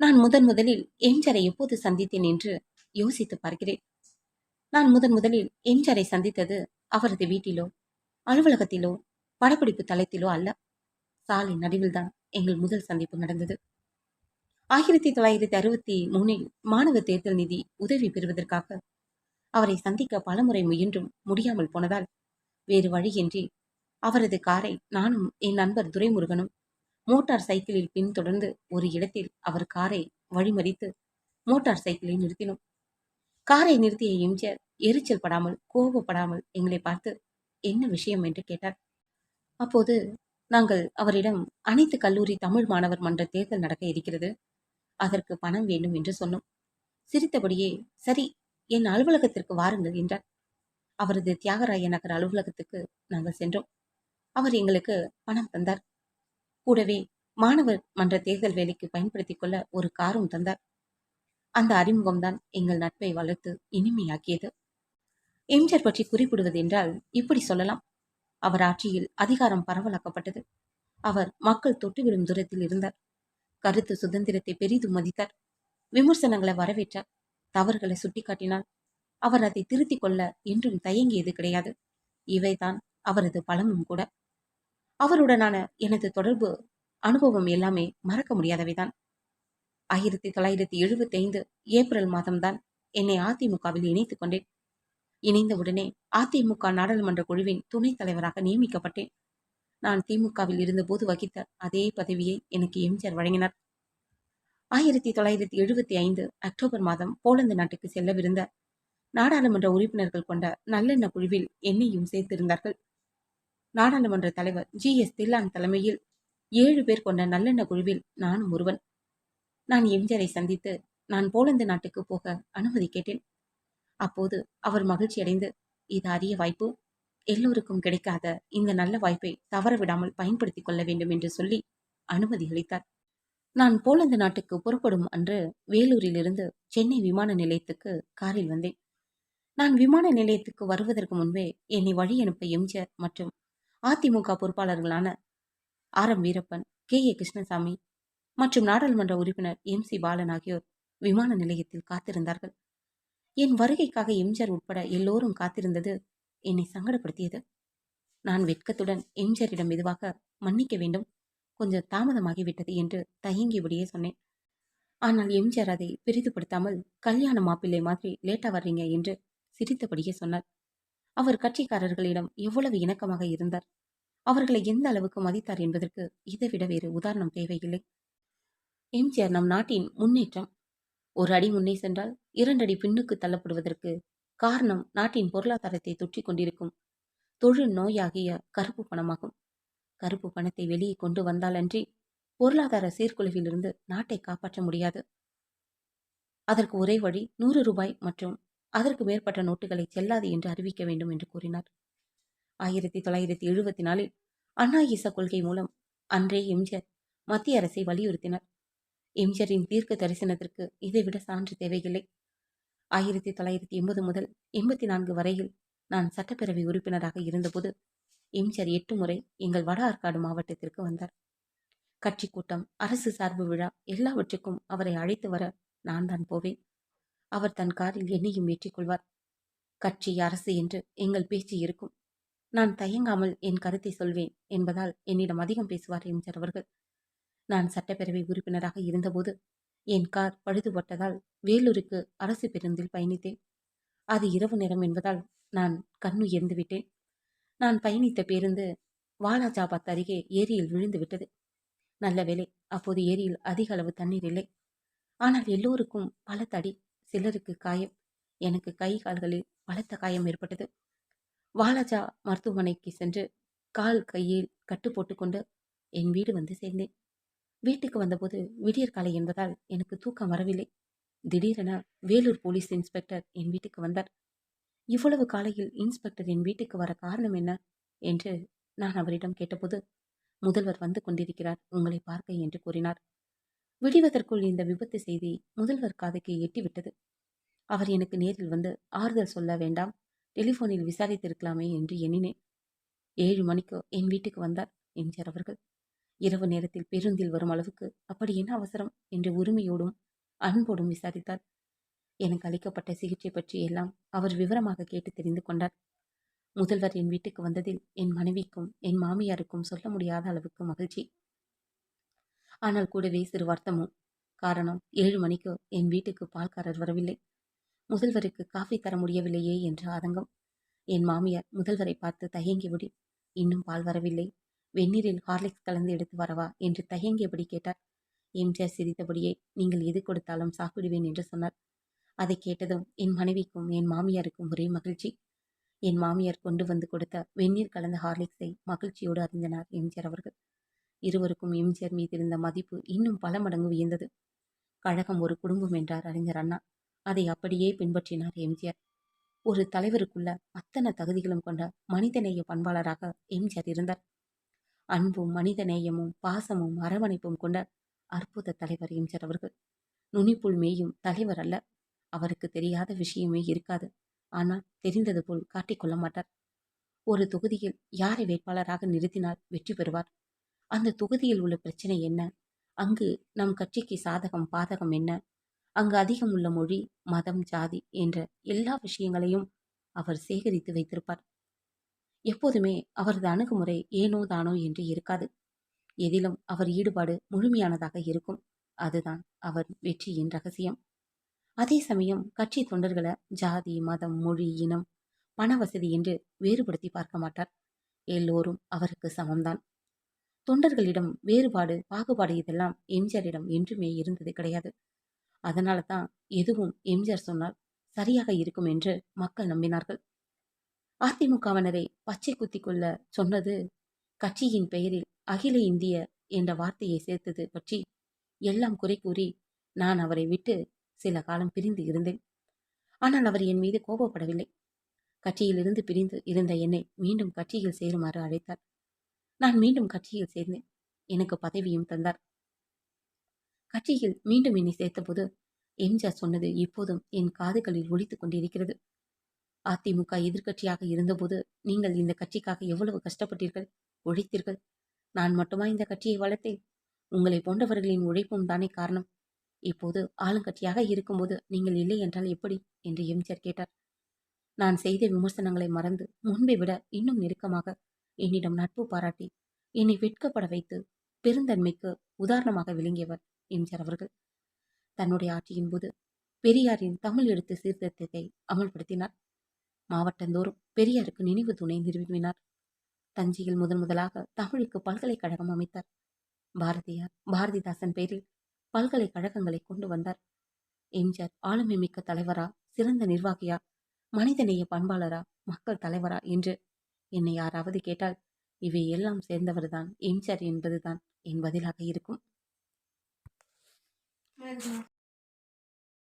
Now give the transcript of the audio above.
நான் முதன் முதலில் எம்ஜரை எப்போது சந்தித்தேன் என்று யோசித்து பார்க்கிறேன். நான் முதன் முதலில் எம்ஜரை சந்தித்தது அவரது வீட்டிலோ அலுவலகத்திலோ படப்பிடிப்பு தளத்திலோ அல்ல. சாலை நடுவில்தான் எங்கள் முதல் சந்திப்பு நடந்தது. ஆயிரத்தி தொள்ளாயிரத்தி அறுபத்தி மூணில் மாணவ தேர்தல் நிதி உதவி பெறுவதற்காக அவரை சந்திக்க பலமுறை முயன்றும் முடியாமல் போனதால் வேறு வழியின்றி அவரது காரை நானும் என் நண்பர் துரைமுருகனும் மோட்டார் சைக்கிளில் பின்தொடர்ந்து ஒரு இடத்தில் அவர் காரை வழிமறித்து மோட்டார் சைக்கிளை நிறுத்தினோம். காரை நிறுத்திய எம்ஜிஆர் எரிச்சல் படாமல் கோபப்படாமல் எங்களை பார்த்து என்ன விஷயம்? என்று கேட்டார். அப்போது நாங்கள் அவரிடம் அனைத்து கல்லூரி தமிழ் மாணவர் மன்ற தேர்தல் நடக்க இருக்கிறது. அதற்கு பணம் வேண்டும் என்று சொன்னோம். சிரித்தபடியே சரி என் அலுவலகத்திற்கு வாருங்கள் என்றார். அவரது தியாகராய நகர் அலுவலகத்துக்கு நாங்கள் சென்றோம். அவர் எங்களுக்கு பணம் தந்தார். கூடவே மாணவர் மன்ற தேர்தல் வேலைக்கு பயன்படுத்திக் கொள்ள ஒரு காரும் தந்தார். அந்த அறிமுகம்தான் எங்கள் நட்பை வளர்த்து இனிமையாக்கியது. எம்ஜிஆர் பற்றி குறிப்பிடுவது என்றால் இப்படி சொல்லலாம். அவர் ஆட்சியில் அதிகாரம் பரவலாக்கப்பட்டது. அவர் மக்கள் தொட்டுவிடும் தூரத்தில் இருந்தார். கருத்து சுதந்திரத்தை பெரிதும் மதித்தார். விமர்சனங்களை வரவேற்றார். தவறுகளை சுட்டிக்காட்டினால் அவர் அதை திருத்திக் கொள்ள என்றும் தயங்கியது கிடையாது. இவைதான் அவரது பலமும் கூட அவருடனான எனது தொடர்பு அனுபவம் எல்லாமே மறக்க முடியாதவைதான். ஆயிரத்தி தொள்ளாயிரத்தி எழுபத்தி ஐந்து ஏப்ரல் மாதம்தான் என்னை அதிமுகவில் இணைத்துக் கொண்டேன். இணைந்தவுடனே அதிமுக நாடாளுமன்ற குழுவின் துணைத் தலைவராக நியமிக்கப்பட்டேன். நான் திமுகவில் இருந்தபோது வகித்த அதே பதவியை எனக்கு எம்ஜிஆர் வழங்கினார். ஆயிரத்தி தொள்ளாயிரத்தி எழுபத்தி ஐந்து அக்டோபர் மாதம் போலந்து நாட்டுக்கு செல்லவிருந்த நாடாளுமன்ற உறுப்பினர்கள் கொண்ட நல்லெண்ண குழுவில் என்னையும் சேர்த்திருந்தார்கள். நாடாளுமன்ற தலைவர் ஜி. எஸ். தில்லான் தலைமையில் ஏழு பேர் கொண்ட நல்லெண்ண குழுவில் நானும் ஒருவன். நான் எம்ஜிஆரை சந்தித்து நான் போலந்து நாட்டுக்கு போக அனுமதி கேட்டேன். அப்போது அவர் மகிழ்ச்சி அடைந்து இது அரிய வாய்ப்பு. எல்லோருக்கும் கிடைக்காத இந்த நல்ல வாய்ப்பை தவற விடாமல் பயன்படுத்திக் கொள்ள வேண்டும் என்று சொல்லி அனுமதி அளித்தார். நான் போலந்து நாட்டுக்கு புறப்படும் அன்று வேலூரிலிருந்து சென்னை விமான நிலையத்துக்கு காரில் வந்தேன். நான் விமான நிலையத்துக்கு வருவதற்கு முன்பே என்னை வழி அனுப்ப எம்ஜிஆர் மற்றும் AIADMK பொறுப்பாளர்களான R M Veerappan K A Krishnasamy மற்றும் நாடாளுமன்ற உறுப்பினர் எம் சி பாலன் ஆகியோர் விமான நிலையத்தில் காத்திருந்தார்கள். என் வருகைக்காக எம்ஜிஆர் உட்பட எல்லோரும் காத்திருந்தது என்னை சங்கடப்படுத்தியது. நான் வெட்கத்துடன் எம்ஜிஆரிடம் மெதுவாக மன்னிக்க வேண்டும். கொஞ்சம் தாமதமாகிவிட்டது என்று தயங்கியபடியே சொன்னேன். ஆனால் எம்ஜிஆர் அதை பெரிதுபடுத்தாமல் கல்யாண மாப்பிள்ளை மாதிரி லேட்டா வர்றீங்க என்று சிரித்தபடியே சொன்னார். அவர் கட்சிக்காரர்களிடம் எவ்வளவு இணக்கமாக இருந்தார்? அவர்களை எந்த அளவுக்கு மதித்தார் என்பதற்கு இதைவிட வேறு உதாரணம் தேவையில்லை. எம்ஜிஆர் நம் நாட்டின் முன்னேற்றம். ஒரு அடி முன்னே சென்றால் இரண்டடி பின்னுக்கு தள்ளப்படுவதற்கு காரணம் நாட்டின் பொருளாதாரத்தை தொற்றிக் கொண்டிருக்கும் தொழில் நோயாகிய கருப்பு பணமாகும். கருப்பு பணத்தை வெளியே கொண்டு வந்தாலன்றி பொருளாதார சீர்குலைவிலிருந்து நாட்டை காப்பாற்ற முடியாது. அதற்கு ஒரே வழி நூறு ரூபாய் மற்றும் அதற்கு மேற்பட்ட நோட்டுகளை செல்லாது என்று அறிவிக்க வேண்டும் என்று கூறினார். ஆயிரத்தி தொள்ளாயிரத்தி எழுபத்தி நாலில் அண்ணா ஈச கொள்கை மூலம் அன்றே எம்ஜிஆர் மத்திய அரசை வலியுறுத்தினார். எம்ஜிஆரின் தீர்க்க தரிசனத்திற்கு இதைவிட சான்று தேவையில்லை. ஆயிரத்தி தொள்ளாயிரத்தி எண்பது முதல் எண்பத்தி நான்கு வரையில் நான் சட்டப்பேரவை உறுப்பினராக இருந்தபோது எம்ஜிஆர் எட்டு முறை எங்கள் வட ஆற்காடு மாவட்டத்திற்கு வந்தார். கட்சி கூட்டம் அரசு சார்பு விழா எல்லாவற்றுக்கும் அவரை அழைத்து வர நான் தான் போவேன். அவர் தன் காரில் என்னையும் ஏற்றிக்கொள்வார். கட்சி அரசு என்று எங்கள் பேச்சு இருக்கும். நான் தயங்காமல் என் கருத்தை சொல்வேன் என்பதால் என்னிடம் அதிகம் பேசுவார் எம்ஜிஆர் அவர்கள். நான் சட்டப்பேரவை உறுப்பினராக இருந்தபோது என் கார் பழுதுபட்டதால் வேலூருக்கு அரசு பேருந்தில் பயணித்தேன். அது இரவு நேரம் என்பதால் நான் கண்ணுயர்ந்து விட்டேன். நான் பயணித்த பேருந்து வாலாஜாபாத் அருகே ஏரியில் விழுந்து விட்டது. நல்ல வேலை அப்போது ஏரியில் அதிக அளவு தண்ணீர் இல்லை. ஆனால் எல்லோருக்கும் பல தடி சிலருக்கு காயம். எனக்கு கை கால்களில் பலத்த காயம் ஏற்பட்டது. வாலாஜா மருத்துவமனைக்கு சென்று கால் கையில் கட்டு போட்டுக்கொண்டு என் வீடு வந்து சேர்ந்தேன். வீட்டுக்கு வந்தபோது விடியற் காலை என்பதால் எனக்கு தூக்கம் வரவில்லை. திடீரென வேலூர் போலீஸ் இன்ஸ்பெக்டர் என் வீட்டுக்கு வந்தார். இவ்வளவு காலையில் இன்ஸ்பெக்டர் என் வீட்டுக்கு வர காரணம் என்ன? என்று நான் அவரிடம் கேட்டபோது முதல்வர் வந்து கொண்டிருக்கிறார். உங்களை பார்க்க என்று கூறினார். விடிவதற்குள் இந்த விபத்து செய்தி முதல்வர் காதுக்கு எட்டிவிட்டது. அவர் எனக்கு நேரில் வந்து ஆறுதல் சொல்ல வேண்டாம் டெலிஃபோனில் விசாரித்திருக்கலாமே என்று எண்ணினேன். ஏழு மணிக்கு என் வீட்டுக்கு வந்தார் என்றார் அவர்கள். இரவு நேரத்தில் பேருந்தில் வரும் அளவுக்கு அப்படி என்ன அவசரம் என்று உரிமையோடும் அன்போடும் விசாரித்தார். எனக்கு அளிக்கப்பட்ட சிகிச்சை பற்றி எல்லாம் அவர் விவரமாக கேட்டு தெரிந்து கொண்டார். முதல்வர் என் வீட்டுக்கு வந்ததில் என் மனைவிக்கும் என் மாமியாருக்கும் சொல்ல முடியாத அளவுக்கு மகிழ்ச்சி. ஆனால் கூடவே சிறு வருத்தமும். காரணம் ஏழு மணிக்கு என் வீட்டுக்கு பால்காரர் வரவில்லை. முதல்வருக்கு காஃபி தர முடியவில்லையே என்ற ஆதங்கம். என் மாமியார் முதல்வரை பார்த்து தயங்கியபடி இன்னும் பால் வரவில்லை. வெந்நீரில் ஹார்லிக்ஸ் கலந்து எடுத்து வரவா? என்று தயங்கியபடி கேட்டார் எம்ஜிஆர் சிரித்தபடியே நீங்கள் எது கொடுத்தாலும் சாப்பிடுவேன் என்று சொன்னார் அதை கேட்டதும் என் மனைவிக்கும் என் மாமியாருக்கும் ஒரே மகிழ்ச்சி. என் மாமியார் கொண்டு வந்து கொடுத்த வெந்நீர் கலந்த ஹார்லிக்ஸை மகிழ்ச்சியோடு அறிந்தனர் எம்ஜிஆர் அவர்கள். இருவருக்கும் எம்ஜிஆர் மீது இருந்த மதிப்பு இன்னும் பல மடங்கு உயர்ந்தது. கழகம் ஒரு குடும்பம் என்றார் அறிஞர் அண்ணா. அதை அப்படியே பின்பற்றினார் எம்ஜிஆர். ஒரு தலைவருக்குள்ள அத்தனை தகுதிகளும் கொண்ட மனிதநேய பண்பாளராக எம்ஜிஆர் இருந்தார். அன்பும் மனிதநேயமும் பாசமும் அரவணைப்பும் கொண்ட அற்புத தலைவர் எம்ஜிஆர் அவர்கள். நுனிப்புள் மேயும் தலைவர் அல்ல. அவருக்கு தெரியாத விஷயமே இருக்காது. ஆனால் தெரிந்தது போல் காட்டிக்கொள்ள மாட்டார். ஒரு தொகுதியில் யாரை வேட்பாளராக நிறுத்தினால் வெற்றி பெறுவார்? அந்த தொகுதியில் உள்ள பிரச்சனை என்ன? அங்கு நம் கட்சிக்கு சாதகம் பாதகம் என்ன? அங்கு அதிகம் உள்ள மொழி மதம் ஜாதி என்ற எல்லா விஷயங்களையும் அவர் சேகரித்து வைத்திருப்பார். எப்போதுமே அவரது அணுகுமுறை ஏனோ தானோ என்று இருக்காது. எதிலும் அவர் ஈடுபாடு முழுமையானதாக இருக்கும். அதுதான் அவர் வெற்றியின் ரகசியம். அதே சமயம் கட்சி தொண்டர்களை ஜாதி மதம் மொழி இனம் பண வசதி என்று வேறுபடுத்தி பார்க்க மாட்டார். எல்லோரும் அவருக்கு சமம்தான். தொண்டர்களிடம் வேறுபாடு பாகுபாடு இதெல்லாம் எம்ஜிஆரிடம் என்றுமே இருந்தது கிடையாது. அதனால தான் எதுவும் எம்ஜிஆர் சொன்னால் சரியாக இருக்கும் என்று மக்கள் நம்பினார்கள். அதிமுகவினரை பச்சை குத்தி கொள்ள சொன்னது கட்சியின் பெயரில் அகில இந்திய என்ற வார்த்தையை சேர்த்தது பற்றி எல்லாம் குறை கூறி நான் அவரை விட்டு சில காலம் பிரிந்து இருந்தேன். ஆனால் அவர் என் மீது கோபப்படவில்லை. கட்சியிலிருந்து பிரிந்து இருந்த என்னை மீண்டும் கட்சியில் சேருமாறு அழைத்தார். நான் மீண்டும் கட்சியில் சேர்ந்தேன். எனக்கு பதவியும் தந்தார். கட்சியில் மீண்டும் என்னை சேர்த்தபோது எம்ஜிஆர் சொன்னது இப்போதும் என் காதுகளில் ஒழித்துக் கொண்டிருக்கிறது. அதிமுக எதிர்கட்சியாக இருந்தபோது நீங்கள் இந்த கட்சிக்காக எவ்வளவு கஷ்டப்பட்டீர்கள்? உழைத்தீர்கள் நான் மட்டுமா இந்த கட்சியை வளர்த்தேன்? உங்களை போன்றவர்களின் உழைப்பும் தானே காரணம். இப்போது ஆளுங்கட்சியாக இருக்கும்போது நீங்கள் இல்லை என்றால் எப்படி? என்று எம்ஜிஆர் கேட்டார். நான் செய்த விமர்சனங்களை மறந்து முன்பை விட இன்னும் நெருக்கமாக என்னிடம் நட்பு பாராட்டி என்னை வெட்கப்பட வைத்து பெருந்தன்மைக்கு உதாரணமாக விளங்கியவர் எம்ஜிஆர் அவர்கள். தன்னுடைய ஆட்சியின் போது பெரியாரின் தமிழ் எழுத்து சீர்திருத்தத்தை அமல்படுத்தினார். மாவட்டந்தோறும் பெரியாருக்கு நினைவு துணை நிறுவினார். தஞ்சையில் முதன் முதலாக தமிழுக்கு பல்கலைக்கழகம் அமைத்தார். பாரதியார் பாரதிதாசன் பெயரில் பல்கலைக்கழகங்களை கொண்டு வந்தார். எம்ஜிஆர் ஆளுமை மிக்க தலைவரா சிறந்த நிர்வாகியா மனிதநேய பண்பாளரா மக்கள் தலைவரா என்று என்னை யாராவது கேட்டால் இவை எல்லாம் சேர்ந்தவர்தான் எம்ஜிஆர் என்பதுதான் என் பதிலாக இருக்கும்